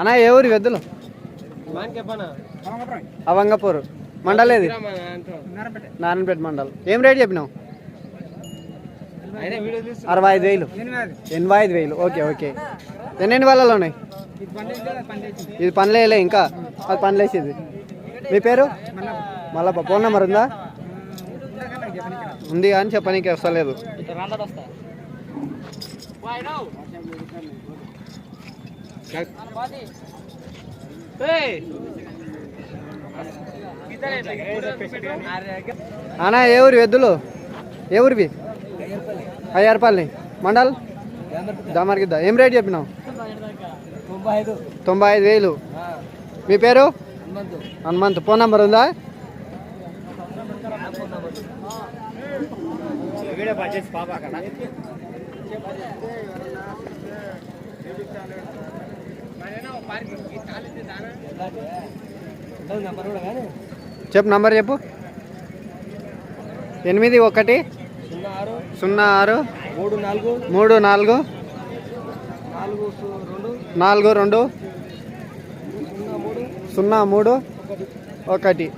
అన్న ఏ ఊరి వెద్దులు? అవంగపూర్. మండల్ ఏది? నారాయణపేట మండల్. ఏం రేట్ చెప్పినావు? అరవై ఐదు వేలు. ఎనభై ఐదు వేలు. Okay okay. ఎన్నెన్ని వాళ్ళలో ఉన్నాయి? ఇది పనిలేలే ఇంకా. అది పనిలేసేది మీ పేరు? మళ్ళా ఫోన్ నెంబర్ ఉందా? ఉంది కానీ చెప్పనీకి వస్తలేదు. అన్నా ఏ ఊరి ఎద్దులు ఏ ఊరివి? అయ్యారపల్లి. మండల్? దామర్గిద్ద. ఏం రేట్ చెప్పినావు? తొంభై ఐదు వేలు. మీ పేరు? హనుమంత్. ఫోన్ నంబర్ ఉందా? చెప్పు నంబర్ చెప్పు. ఎనిమిది ఒకటి. సున్నా ఆరు. మూడు నాలుగు. నాలుగు రెండు. సున్నా మూడు. ఒకటి.